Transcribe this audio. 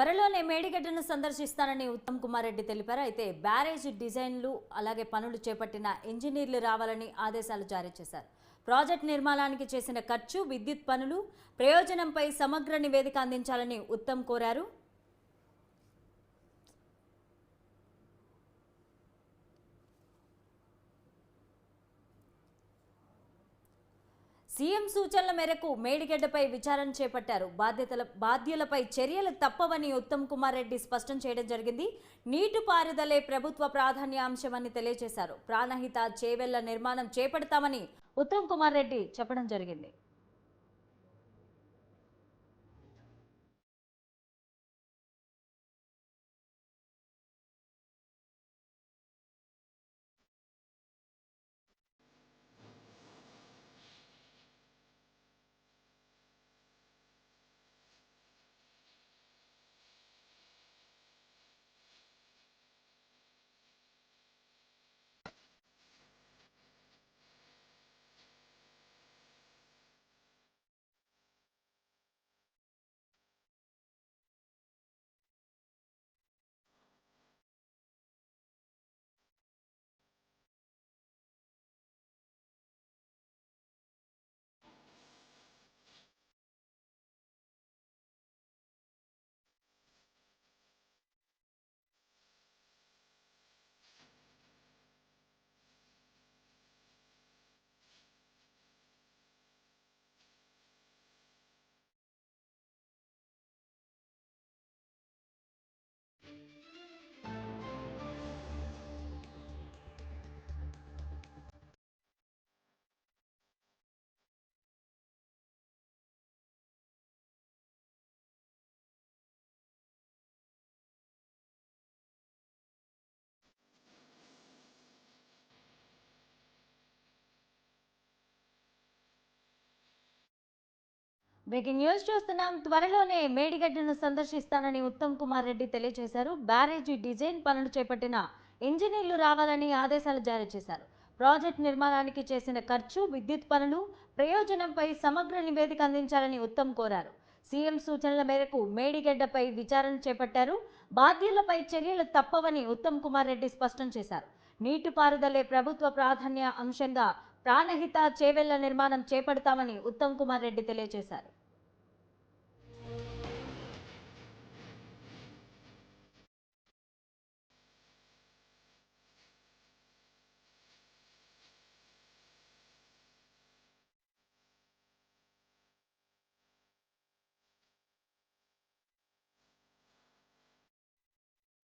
త్వరలోనే మేడిగడ్డను సందర్శిస్తానని ఉత్తమ్ కుమార్ రెడ్డి తెలిపారు. అయితే బ్యారేజ్ డిజైన్లు అలాగే పనులు చేపట్టిన ఇంజనీర్లు రావాలని ఆదేశాలు జారీ చేశారు. ప్రాజెక్ట్ నిర్మాణానికి చేసిన ఖర్చు విద్యుత్ పనులు ప్రయోజనంపై సమగ్ర నివేదిక అందించాలని ఉత్తమ్ కోరారు. సీఎం సూచనల మేరకు మేడిగడ్డపై విచారణ చేపట్టారు. బాధ్యతల బాధ్యులపై చర్యలు తప్పవని ఉత్తమ్ కుమార్ రెడ్డి స్పష్టం చేయడం జరిగింది. నీటిపారుదలే ప్రభుత్వ ప్రాధాన్యాంశమని తెలియజేశారు. ప్రాణహిత చేవెళ్ళ నిర్మాణం చేపడతామని ఉత్తమ్ కుమార్ రెడ్డి చెప్పడం జరిగింది. బ్రేకింగ్ న్యూస్ చూస్తున్నాం. త్వరలోనే మేడిగడ్డను సందర్శిస్తానని ఉత్తమ్ కుమార్ రెడ్డి తెలియజేశారు. బ్యారేజీ డిజైన్ పనులు చేపట్టిన ఇంజనీర్లు రావాలని ఆదేశాలు జారీ చేశారు. ప్రాజెక్ట్ నిర్మాణానికి చేసిన ఖర్చు విద్యుత్ పనులు ప్రయోజనంపై సమగ్ర నివేదిక అందించాలని ఉత్తమ్ కోరారు. సీఎం సూచనల మేరకు మేడిగడ్డపై విచారణ చేపట్టారు. బాధ్యులపై చర్యలు తప్పవని ఉత్తమ్ కుమార్ రెడ్డి స్పష్టం చేశారు. నీటిపారుదలే ప్రభుత్వ ప్రాధాన్య అంశంగా ప్రాణహిత చేవెళ్ళ నిర్మాణం చేపడతామని ఉత్తమ్ కుమార్ రెడ్డి తెలియజేశారు.